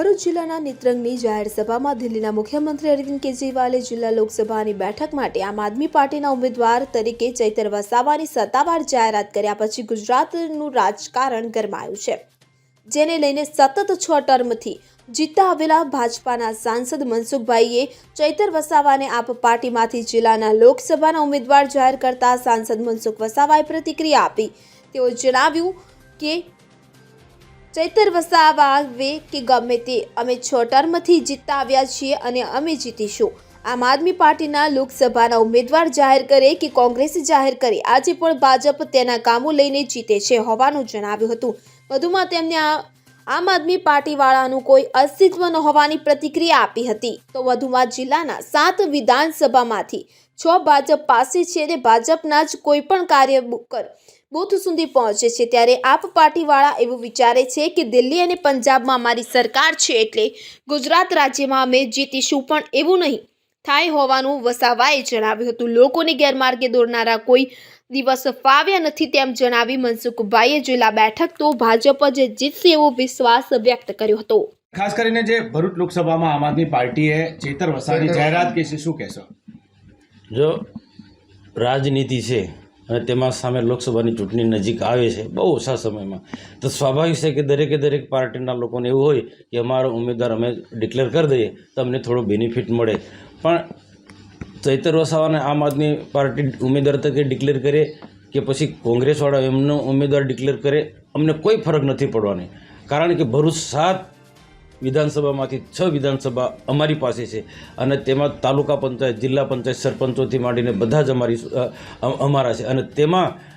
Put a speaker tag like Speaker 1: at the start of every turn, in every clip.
Speaker 1: ભરૂચ જિલ્લાના નેત્રંગની જાહેર સભામાં દિલ્હીના મુખ્યમંત્રી અરવિંદ કેજરીવાલે જિલ્લા લોકસભાની બેઠક માટે આમ આદમી પાર્ટીના ઉમેદવાર તરીકે ચૈતર વસાવાની સત્તાવાર જાહેરાત કર્યા પછી ગુજરાતનું રાજકારણ ગરમાયું છે. જેને લઈને સતત છ ટર્મથી જીતતા આવેલા ભાજપાના સાંસદ મનસુખભાઈએ ચૈતર વસાવાને આપ પાર્ટીમાંથી જિલ્લાના લોકસભાના ઉમેદવાર જાહેર કરતા સાંસદ મનસુખ વસાવાએ પ્રતિક્રિયા આપી. તેઓ જણાવ્યું કે ચૈતર વસાવે કે ગમે તે, અમે છ ટર્મથી જીતતા આવ્યા છીએ અને અમે જીતીશું. આમ આદમી પાર્ટીના લોકસભાના ઉમેદવાર જાહેર કરે કે કોંગ્રેસ જાહેર કરે. આજે પણ ભાજપ તેના કામો લઈને જીતે છે હોવાનું જણાવ્યું હતું. વધુમાં તેમને આ, આમ આદમી પાર્ટીવાળાનું કોઈ અસ્તિત્વ ન હોવાની પ્રતિક્રિયા આપી હતી. તો વધુમાં જિલ્લાના સાત વિધાનસભામાંથી છ ભાજપ પાસે છે અને ભાજપના જ કોઈ પણ કાર્ય કર બૂથ સુધી પહોંચે છે ત્યારે આપ પાર્ટીવાળા એવું વિચારે છે કે દિલ્હી અને પંજાબમાં અમારી સરકાર છે એટલે ગુજરાત રાજ્યમાં અમે જીતીશું પણ એવું નહીં. થાય હોવાનું વસાવાએ જણાવ્યું હતું. લોકોને ગેરમાર્ગે દોરનારા કોઈ દિવસ ફાવ્યા નથી તેમ જણાવી મનસુખભાઈએ જિલ્લા બેઠક તો ભાજપ જ જીતશે એવો વિશ્વાસ વ્યક્ત કર્યો હતો.
Speaker 2: ખાસ કરીને જે ભરૂચ લોકસભામાં આમ આદમી પાર્ટીએ ચેતર વસાવાની જાહેરાત કરી શું કહેશો
Speaker 3: જો રાજનીતિ છે અને તેમાં સામે લોકસભાની ચૂંટણી નજીક આવે છે, બહુ ઓછા સમયમાં. તો સ્વાભાવિક છે કે દરેકે દરેક પાર્ટીના લોકોને એવું હોય કે અમારો ઉમેદવાર અમે ડિક્લેર કરી દઈએ, તો અમને થોડો બેનિફિટ મળે. પણ ચૈતર વસાવાને આમ આદમી પાર્ટી ઉમેદવાર તરીકે ડિક્લેર કરે કે પછી કોંગ્રેસવાળા એમનો ઉમેદવાર ડિક્લેર કરે, અમને કોઈ ફરક નથી પડવાની. કારણ કે ભરૂચ સાત વિધાનસભામાંથી છ વિધાનસભા અમારી પાસે છે. અને તેમાં તાલુકા પંચાયત, જિલ્લા પંચાયત સરપંચોથી માંડીને બધા જ અમારી અમારા છે. અને તેમાં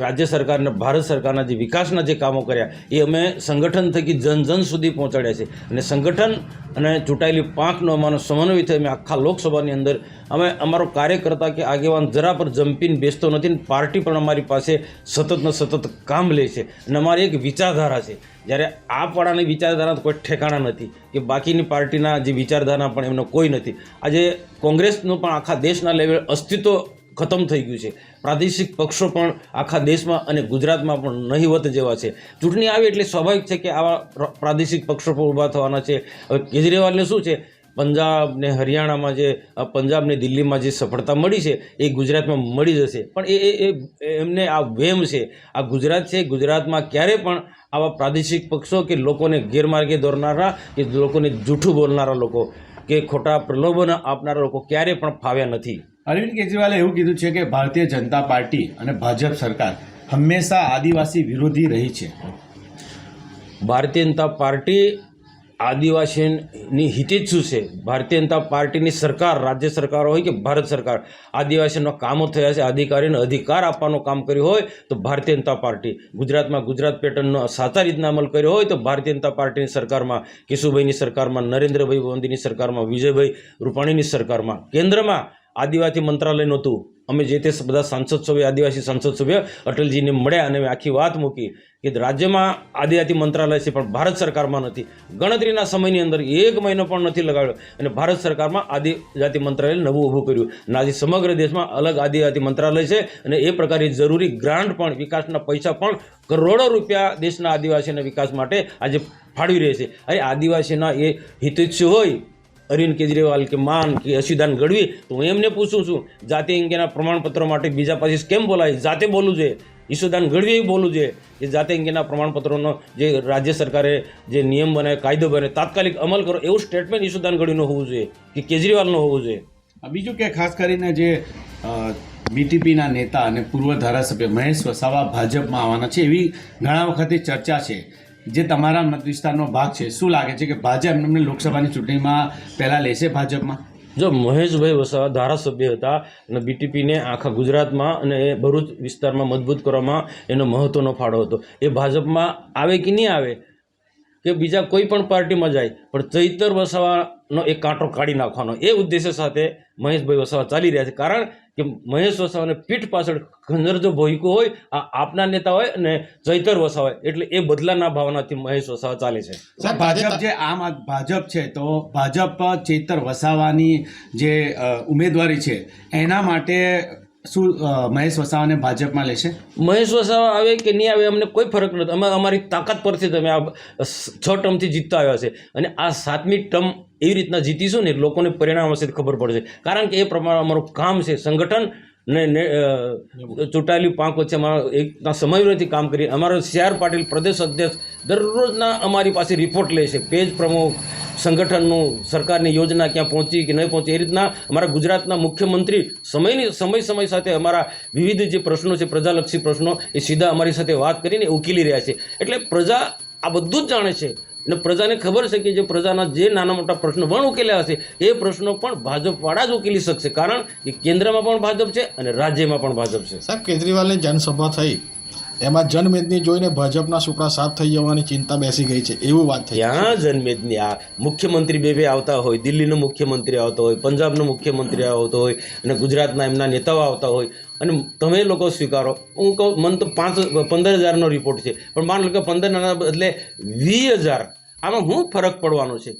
Speaker 3: રાજ્ય સરકારને, ભારત સરકારના જે વિકાસના જે કામો કર્યા, એ અમે સંગઠન થકી જન જન સુધી પહોંચાડ્યા છે. અને સંગઠન અને ચૂંટાયેલી પાંખનો અમારો સમન્વય થઈ અમે આખા લોકસભાની અંદર, અમે અમારો કાર્યકર્તા કે આગેવાન જરા પર જંપીને બેસતો નથી ને પાર્ટી પણ અમારી પાસે સતતને સતત કામ લે છે. અને અમારી એક વિચારધારા છે. જ્યારે આ પાડાની વિચારધારા કોઈ ઠેકાણા નથી કે બાકીની પાર્ટીના જે વિચારધારા પણ એમનો કોઈ નથી. આજે કોંગ્રેસનું પણ આખા દેશના લેવલ અસ્તિત્વ ખતમ થઈ ગયું છે. પ્રાદેશિક પક્ષો પણ આખા દેશમાં અને ગુજરાતમાં પણ નહીવત જેવા છે. ચૂંટણી આવી એટલે સ્વાભાવિક છે કે આવા પ્ર- પ્રાદેશિક પક્ષો પણ ઊભા થવાના છે. હવે કેજરીવાલને શું છે? પંજાબ ને હરિયાણામાં જે પંજાબ ને દિલ્હીમાં જે સફળતા મળી છે, એ ગુજરાતમાં મળી જશે. પણ એ એ, એમને આ વેમ છે. આ ગુજરાત છે, ગુજરાતમાં ક્યારે પણ આવા પ્રાદેશિક પક્ષો કે લોકોને ગેરમાર્ગે દોરનારા કે લોકોને જૂઠું બોલનારા લોકો કે ખોટા પ્રલોભન આપનારા લોકો ક્યારે પણ ફાવ્યા નથી.
Speaker 2: અરવિંદ કેજરીવાલે એવું કીધું છે કે ભારતીય જનતા પાર્ટી અને ભાજપ સરકાર હંમેશા આદિવાસી વિરોધી રહી છે.
Speaker 3: ભારતીય જનતા પાર્ટી આદિવાસીની હિતેચ્છુ છે? ભારતીય જનતા પાર્ટીની સરકાર, રાજ્ય સરકાર હોય કે ભારત સરકાર, આદિવાસીનો કામો થયા છે અધિકારીને અધિકાર આપવાનું કામ કર્યું હોય તો ભારતીય જનતા પાર્ટી. ગુજરાતમાં ગુજરાત પેટર્નનો સાચા રીતના અમલ કર્યો હોય તો ભારતીય જનતા પાર્ટીની સરકારમાં, કેશુભાઈની સરકારમાં, નરેન્દ્રભાઈ મોદીની સરકારમાં, વિજયભાઈ રૂપાણીની સરકારમાં, કેન્દ્રમાં આદિવાસી મંત્રાલય નહોતું. અમે જે તે બધા સાંસદ સભ્ય, આદિવાસી સાંસદ સભ્ય અટલજીને મળ્યા અને આખી વાત મૂકી કે રાજ્યમાં આદિવાસી મંત્રાલય છે, પણ ભારત સરકારમાં નથી. ગણતરીના સમયની અંદર એક મહિનો પણ નથી લગાડ્યો અને ભારત સરકારમાં આદિજાતિ મંત્રાલય નવું ઊભું કર્યું. અને આજે સમગ્ર દેશમાં અલગ આદિજાતિ મંત્રાલય છે અને એ પ્રકારે જરૂરી ગ્રાન્ટ પણ, વિકાસના પૈસા પણ કરોડો રૂપિયા દેશના આદિવાસીના વિકાસ માટે આજે ફાળવી રહે છે. અરે આદિવાસીના એ હિતેચ્છુ હોય અરવિંદ કેજરીવાલ કે માન કે અશિદાન ગઢવી, તો હું એમને પૂછું છું, જાતિ અંગેના પ્રમાણપત્રો માટે બીજા પાસે કેમ બોલાય, જાતે બોલવું જોઈએ ઈશુદાન ગઢવીએ બોલવું જોઈએ કે જાતિ અંગેના પ્રમાણપત્રોનો જે રાજ્ય સરકારે જે નિયમ બને કાયદો બને તાત્કાલિક અમલ કરો, એવું સ્ટેટમેન્ટ ઈશુદાન ગઢવીનું હોવું જોઈએ કે કેજરીવાલનું હોવું જોઈએ?
Speaker 2: બીજું કે ખાસ કરીને જે બીટીપીના નેતા અને પૂર્વ ધારાસભ્ય મહેશ વસાવા ભાજપમાં આવવાના છે, એવી ઘણા વખતે ચર્ચા છે. જે તમારા મત વિસ્તારનો ભાગ છે, શું લાગે છે કે ભાજપ એમને લોકસભાની ચૂંટણીમાં પહેલાં લેશે ભાજપમાં?
Speaker 3: જો મહેશભાઈ વસાવા ધારાસભ્ય હતા અને બીટીપીને આખા ગુજરાતમાં અને ભરૂચ વિસ્તારમાં મજબૂત કરવામાં એનો મહત્ત્વનો ફાળો હતો. એ ભાજપમાં આવે કે નહીં આવે? કે બીજા કોઈ પણ પાર્ટીમાં જાય, પણ ચૈતર વસાવાનો એક કાંટો કાઢી નાખવાનો. એ ઉદ્દેશ્ય સાથે મહેશભાઈ વસાવા ચાલી રહ્યા છે. કારણ કે મહેશ વસાવાને પીઠ પાછળ ખંજર જો ભોયકું હોય આ આપના નેતા હોય અને ચૈતર વસાવા હોય. એટલે એ બદલાના ભાવનાથી મહેશ વસાવા ચાલે છે.
Speaker 2: સાહેબ ભાજપ જે આમ ભાજપ છે તો ભાજપ ચેતર વસાવાની જે ઉમેદવારી છે એના માટે શું
Speaker 3: મહેશ વસાવાને ભાજપમાં લેશે? મહેશ વસાવા આવે કે નહીં આવે અમને કોઈ ફરક નથી. અમે અમારી તાકાત પરથી તમે આ છ ટર્મથી જીતતા આવ્યા છે. અને આ સાતમી ટર્મ એવી રીતના જીતીશું ને લોકોને પરિણામ હશે ખબર પડશે. કારણ કે એ પ્રમાણે અમારું કામ છે સંગઠન ને ચૂંટાયેલી પાંખ વચ્ચે અમારા એકના સમન્વયથી કામ કરી. અમારો સી આર પાટીલ પ્રદેશ અધ્યક્ષ દરરોજના અમારી પાસે રિપોર્ટ લે છે. પેજ પ્રમુખ, સંગઠનનું, સરકારની યોજના ક્યાં પહોંચી કે નહીં પહોંચી, એ રીતના અમારા ગુજરાતના મુખ્યમંત્રી સમયની, સમય સમય સાથે અમારા વિવિધ જે પ્રશ્નો છે, પ્રજાલક્ષી પ્રશ્નો, એ સીધા અમારી સાથે વાત કરીને ઉકેલી રહ્યા છે. એટલે પ્રજા આ બધું જ જાણે છે. અને પ્રજાને ખબર છે કે જે પ્રજાના જે નાના મોટા પ્રશ્નો પણ ઉકેલ્યા હશે, એ પ્રશ્નો પણ ભાજપવાળા જ ઉકેલી શકશે. કારણ કે કેન્દ્રમાં પણ ભાજપ છે અને રાજ્યમાં પણ ભાજપ છે.
Speaker 4: સાહેબ, કેજરીવાલની જનસભા થઈ. એમાં જનમેદની જોઈને ભાજપના સુપડા સાફ થઈ જવાની ચિંતા બેસી ગઈ છે. એવું વાત થઈ.
Speaker 3: ત્યાં જનમેદની? આ મુખ્યમંત્રી બે બે આવતા હોય, દિલ્હીનો મુખ્યમંત્રી આવતો હોય, પંજાબનો મુખ્યમંત્રી આવતો હોય અને ગુજરાતના એમના નેતાઓ આવતા હોય. અને તમે લોકો સ્વીકારો. હું કહું, મને તો પાંચ, પંદર હજારનો રિપોર્ટ છે. પણ માન લો કે પંદરના બદલે વીસ હજાર. આમાં હું ફરક પડવાનો છે?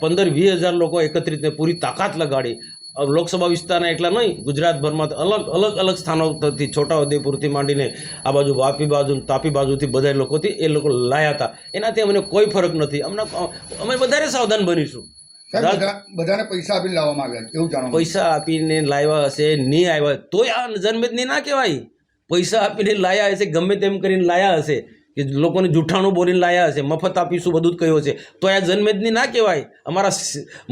Speaker 3: પંદર, વીસ હજાર લોકો એકત્રિતને પૂરી તાકાત લગાડી લોકસભા વિસ્તારના એટલા નહીં ગુજરાતભરમાં અલગ અલગ અલગ સ્થાનોથી છોટાઉદેપુરથી માંડીને આ બાજુ વાપી બાજુ તાપી બાજુથી બધા લોકોથી એ લોકો લાયા હતા. એનાથી અમને કોઈ ફરક નથી. અમને અમે વધારે સાવધાન બનીશું.
Speaker 5: બધાને પૈસા આપીને લાવવામાં આવ્યા એવું જાણો
Speaker 3: પૈસા આપીને લાવ્યા હશે નહીં આવ્યા તોય આ જન્મેદની ના કહેવાય. પૈસા આપીને લાયા હશે ગમે તેમ કરીને લાયા હશે. કે લોકોને જૂઠાણું બોલીને લાયા હશે મફત આપીશું બધું જ કહ્યું છે તો આ જન્મેદની ના કહેવાય. અમારા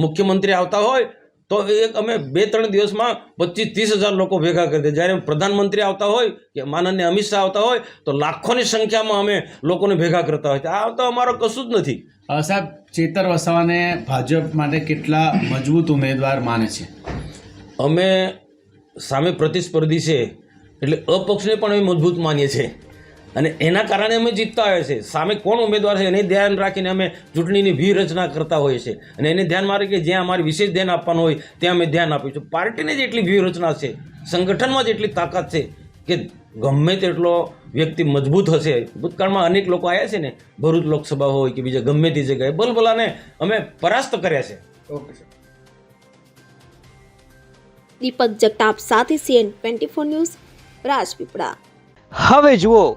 Speaker 3: મુખ્યમંત્રી આવતા હોય તો એક અમે બે ત્રણ દિવસમાં પચીસ ત્રીસ હજાર લોકો ભેગા કરી દે. જ્યારે પ્રધાનમંત્રી આવતા હોય કે માનન્ય અમિત શાહ આવતા હોય તો લાખોની સંખ્યામાં અમે લોકોને ભેગા કરતા હોય. આ તો અમારો કશું જ નથી.
Speaker 2: સાહેબ ચેતર વસાવાને ભાજપ માટે કેટલા મજબૂત ઉમેદવાર માને છે?
Speaker 3: અમે સામે પ્રતિસ્પર્ધી છે એટલે અપક્ષને પણ અમે મજબૂત માનીએ છીએ. અને એના કારણે અમે જીતતા આવ્યા છે. સામે કોણ ઉમેદવાર છે એને ધ્યાન રાખીને અમે ચૂંટણીની વ્યૂહરચના કરતા હોઈએ છીએ. અને એને ધ્યાનમાં રાખીએ કે જ્યાં અમારે વિશેષ ધ્યાન આપવાનું હોય ત્યાં અમે ધ્યાન આપીશું પાર્ટીને જ એટલી વ્યૂહરચના છે સંગઠનમાં જ એટલી તાકાત છે કે ગમે તેટલો વ્યક્તિ મજબૂત હશે. ભૂતકાળમાં અનેક લોકો આવ્યા છે ને ભરૂચ લોકસભા હોય કે બીજા ગમે તે જગ્યાએ બલબલાને અમે પરાસ્ત કર્યા છે.
Speaker 5: Okay sir.
Speaker 1: દીપક જગતાપ સાથે CN twenty four news Rajpipla.
Speaker 6: હવે જુઓ